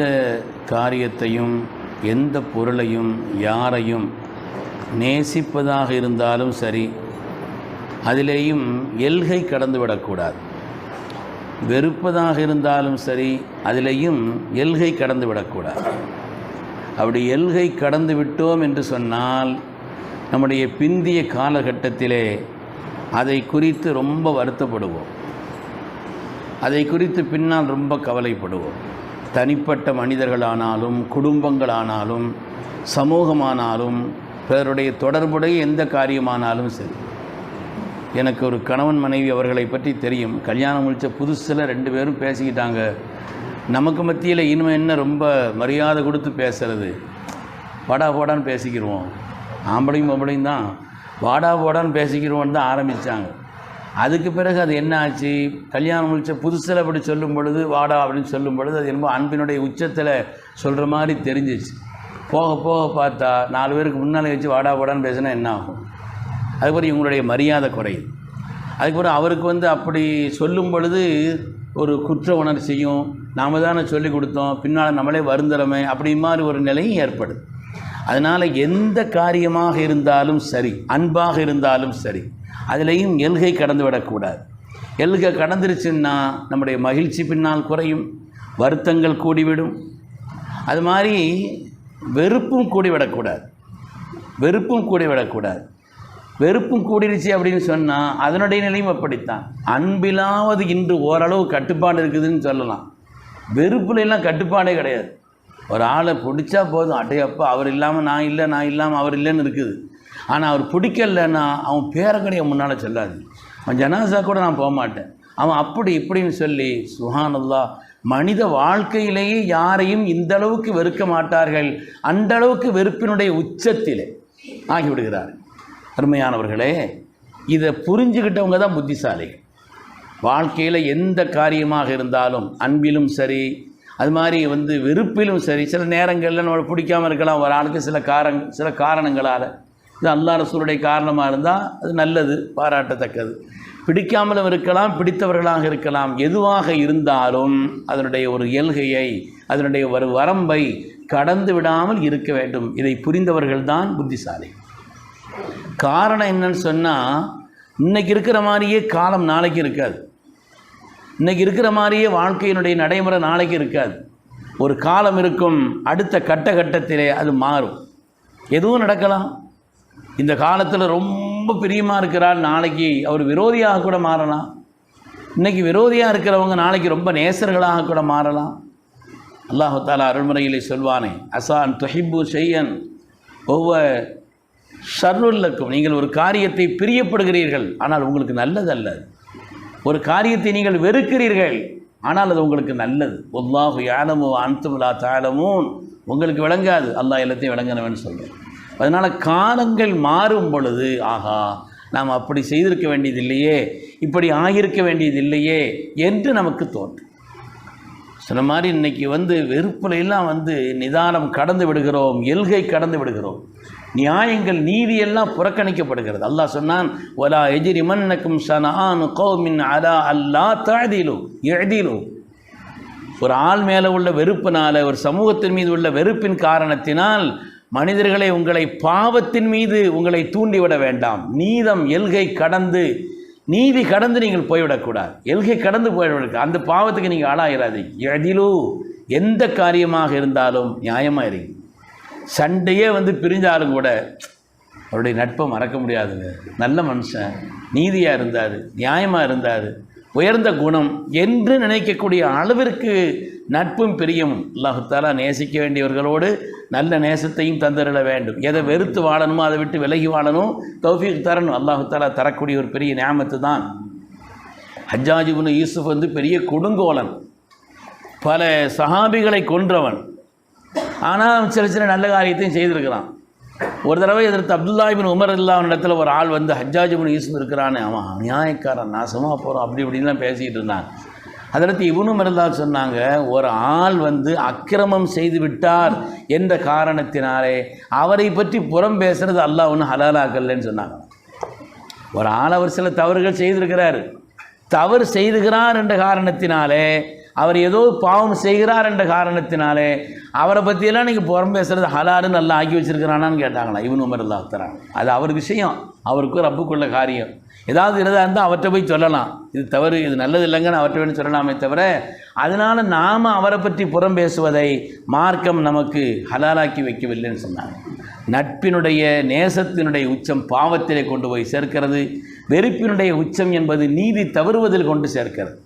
எந்த காரியத்தையும் எந்த பொருளையும் யாரையும் நேசிப்பதாக இருந்தாலும் சரி அதிலேயும் எல்கை கடந்து விடக்கூடாது வெறுப்பதாக இருந்தாலும் சரி அதிலேயும் எல்கை கடந்து விடக்கூடாது அப்படி எல்கை கடந்து விட்டோம் என்று சொன்னால் நம்முடைய பிந்திய காலகட்டத்திலே அதை குறித்து ரொம்ப வருத்தப்படுவோம். அதை குறித்து பின்னால் ரொம்ப கவலைப்படுவோம். தனிப்பட்ட மனிதர்களானாலும் குடும்பங்களானாலும் சமூகமானாலும் பிறருடைய தொடர்புடைய எந்த காரியமானாலும் சரி. எனக்கு ஒரு கணவன் மனைவி அவர்களை பற்றி தெரியும். கல்யாணம் முடித்த புதுசில் ரெண்டு பேரும் பேசிக்கிட்டாங்க. நமக்கு மத்தியில் இனிமே என்ன ரொம்ப மரியாதை கொடுத்து பேசுறது? வாடா போடான்னு பேசிக்கிடுவோம் ஆம்பளையும் பொம்பளையும் தான். வாடா போடான்னு பேசிக்கிடுவோன்னு தான் ஆரம்பித்தாங்க அதுக்கு பிறகு அது என்ன ஆச்சு கல்யாணம் முடித்த புதுசில் அப்படி சொல்லும் பொழுது வாடா அப்படின்னு சொல்லும் பொழுது அது என்னமோ அன்பினுடைய உச்சத்தில் சொல்கிற மாதிரி தெரிஞ்சிச்சு. போக போக பார்த்தா நாலு பேருக்கு முன்னால் வச்சு வாடா போடான்னு பேசினா என்ன ஆகும்? அதுக்கப்புறம் இவங்களுடைய மரியாதை குறையுது. அதுக்கப்புறம் அவருக்கு வந்து அப்படி சொல்லும் பொழுது ஒரு குற்ற உணர்ச்சியும் நாம் தானே சொல்லி கொடுத்தோம் பின்னால் நம்மளே வருந்துறோமே அப்படி மாதிரி ஒரு நிலையும் ஏற்படுது. அதனால் எந்த காரியமாக இருந்தாலும் சரி அன்பாக இருந்தாலும் சரி அதுலேயும் எல்கை கடந்து விடக்கூடாது எல்கை கடந்துருச்சுன்னா நம்முடைய மகிழ்ச்சி பின்னால் குறையும் வருத்தங்கள் கூடிவிடும். அது மாதிரி வெறுப்பும் கூடிவிடக்கூடாது. வெறுப்பும் கூடிவிடக்கூடாது. வெறுப்பும் கூடிருச்சு அப்படின்னு சொன்னால் அதனுடைய நிலையும் அப்படித்தான். அன்பிலாவது இன்று ஓரளவு கட்டுப்பாடு இருக்குதுன்னு சொல்லலாம். வெறுப்புலாம் கட்டுப்பாடே கிடையாது. ஒரு ஆளை பிடிச்சா போதும். அட்டையப்பா அவர் இல்லாமல் நான் இல்லை நான் இல்லாமல் அவர் இல்லைன்னு இருக்குது. ஆனால் அவர் பிடிக்கலன்னா அவன் பேரக்கடையை முன்னால் சொல்லாது. அவன் ஜனாசா கூட நான் போக மாட்டேன். அவன் அப்படி இப்படின்னு சொல்லி சுஹானல்லா மனித வாழ்க்கையிலேயே யாரையும் இந்த அளவுக்கு வெறுக்க மாட்டார்கள். அந்த அளவுக்கு வெறுப்பினுடைய உச்சத்திலே ஆகிவிடுகிறார் அருமையானவர்களே இதை புரிஞ்சுக்கிட்டவங்க தான் புத்திசாலிகள். வாழ்க்கையில் எந்த காரியமாக இருந்தாலும் அன்பிலும் சரி அது மாதிரி வந்து வெறுப்பிலும் சரி சில நேரங்களில் நம்ம பிடிக்காமல் இருக்கலாம். ஒரு ஆளுக்கு சில காரங் சில காரணங்களால் இது அல்லா ரசூலுடைய காரணமாக இருந்தால் அது நல்லது பாராட்டத்தக்கது. பிடிக்காமலும் இருக்கலாம் பிடித்தவர்களாக இருக்கலாம். எதுவாக இருந்தாலும் அதனுடைய ஒரு இயல்கையை அதனுடைய ஒரு வரம்பை கடந்து விடாமல் இருக்க வேண்டும். இதை புரிந்தவர்கள்தான் புத்திசாலி. காரணம் என்னன்னு சொன்னால் இன்னைக்கு இருக்கிற மாதிரியே காலம் நாளைக்கு இருக்காது. இன்னைக்கு இருக்கிற மாதிரியே வாழ்க்கையினுடைய நடைமுறை நாளைக்கு இருக்காது. ஒரு காலம் இருக்கும் அடுத்த கட்ட கட்டத்திலே அது மாறும். எதுவும் நடக்கலாம். இந்த காலத்தில் ரொம்ப பிரியமாக இருக்கிறார் நாளைக்கு அவர் விரோதியாக கூட மாறலாம். இன்னைக்கு விரோதியாக இருக்கிறவங்க நாளைக்கு ரொம்ப நேசர்களாக கூட மாறலாம். அல்லாஹால தாலா அருள்முறையிலே சொல்வானே அசான் தொஹிபு செய்யன் ஒவ்வொரு ஷர்ருல்லக்கும் நீங்கள் ஒரு காரியத்தை பிரியப்படுகிறீர்கள் ஆனால் உங்களுக்கு நல்லதல்ல அது. ஒரு காரியத்தை நீங்கள் வெறுக்கிறீர்கள் ஆனால் அது உங்களுக்கு நல்லது. ஒல்லாஹு யானமோ அன்துமுலா தாளமும் உங்களுக்கு விளங்காது. அல்லாஹ் எல்லாத்தையும் விளங்கினவன் சொல்கிறேன் அதனால் காலங்கள் மாறும் பொழுது ஆஹா நாம் அப்படி செய்திருக்க வேண்டியதில்லையே இப்படி ஆகியிருக்க வேண்டியதில்லையே என்று நமக்கு தோன்றும். சில மாதிரி இன்னைக்கு வந்து வெறுப்புலையெல்லாம் வந்து நிதானம் கடந்து விடுகிறோம் எல்கை கடந்து விடுகிறோம். நியாயங்கள் நீதியெல்லாம் புறக்கணிக்கப்படுகிறது. அல்லாஹ் சொன்னான் ஒலா எஜிரி மன்னக்கும் சனான் கௌமின் அலா அல்லா தாதிலு எழுதிலு ஒரு ஆள் மேலே உள்ள வெறுப்பினால் ஒரு சமூகத்தின் மீது உள்ள வெறுப்பின் காரணத்தினால் மனிதர்களை உங்களை பாவத்தின் மீது உங்களை தூண்டிவிட வேண்டாம். நீதம் எல்கை கடந்து நீதி கடந்து நீங்கள் போய்விடக்கூடாது. எல்கை கடந்து போய்விடக்கூடாது. அந்த பாவத்துக்கு நீங்கள் ஆளாயிராதீங்க. எதிலோ எந்த காரியமாக இருந்தாலும் நியாயமாக இருங்க. சண்டையே வந்து பிரிஞ்சாலும் கூட அவருடைய நட்பை மறக்க முடியாதுங்க. நல்ல மனுஷன் நீதியாக இருந்தார் நியாயமாக இருந்தார் உயர்ந்த குணம் என்று நினைக்கக்கூடிய அளவிற்கு நட்பும் பிரியமும் அல்லாஹுத்தாலா நேசிக்க வேண்டியவர்களோடு நல்ல நேசத்தையும் தந்திரல வேண்டும். எதை வெறுத்து வாழணுமோ அதை விட்டு விலகி வாழணும். தௌஃபீக் தரணும். அல்லாஹுத்தாலா தரக்கூடிய ஒரு பெரிய நியாமத்து தான். ஹஜ்ஜாஜிபுன் யூசுப் வந்து பெரிய கொடுங்கோலன். பல சஹாபிகளை கொன்றவன். ஆனால் சில சில நல்ல காரியத்தையும் செய்திருக்கிறான். ஒரு தடவை எதிர்த்து அப்துல்லாஹிபின் உமர் இல்லாம இடத்துல ஒரு ஆள் வந்து ஹஜ்ஜாஜிபின் யூசுப் இருக்கிறானே அவன் அநியாயக்காரன் நாசமாக போகிறோம் அப்படி இப்படின்லாம் பேசிக்கிட்டு இருந்தான். அதற்கு இவனும் மருந்தால் சொன்னாங்க ஒரு ஆள் வந்து அக்கிரமம் செய்து விட்டார் என்ற காரணத்தினாலே அவரை பற்றி புறம் பேசுறது அல்லாஹ் ஒன்றும் ஹலாலாக்கல்லன்னு சொன்னாங்க. ஒரு ஆள் அவர் சில தவறுகள் செய்திருக்கிறார். தவறு செய்துகிறார் என்ற காரணத்தினாலே அவர் ஏதோ பாவம் செய்கிறார் என்ற காரணத்தினாலே அவரை பற்றியெல்லாம் நீங்கள் புறம் பேசுறது ஹலாரு நல்லா ஆக்கி வச்சிருக்கிறானான்னு கேட்டாங்களா இவனு உமர் அது அவர் விஷயம். அவருக்கு ரப்புக்குள்ள காரியம். ஏதாவது இருந்தால் இருந்தால் அவற்றை போய் சொல்லலாம். இது தவறு இது நல்லது இல்லைங்கன்னு அவற்றை வேணும் சொல்லலாமே தவிர அதனால் நாம் அவரை பற்றி புறம் பேசுவதை மார்க்கம் நமக்கு ஹலாலாக்கி வைக்கவில்லைன்னு சொன்னாங்க. நட்பினுடைய நேசத்தினுடைய உச்சம் பாவத்திலே கொண்டு போய் சேர்க்கிறது வெறுப்பினுடைய உச்சம் என்பது நீதி தவறுவதில் கொண்டு சேர்க்கிறது.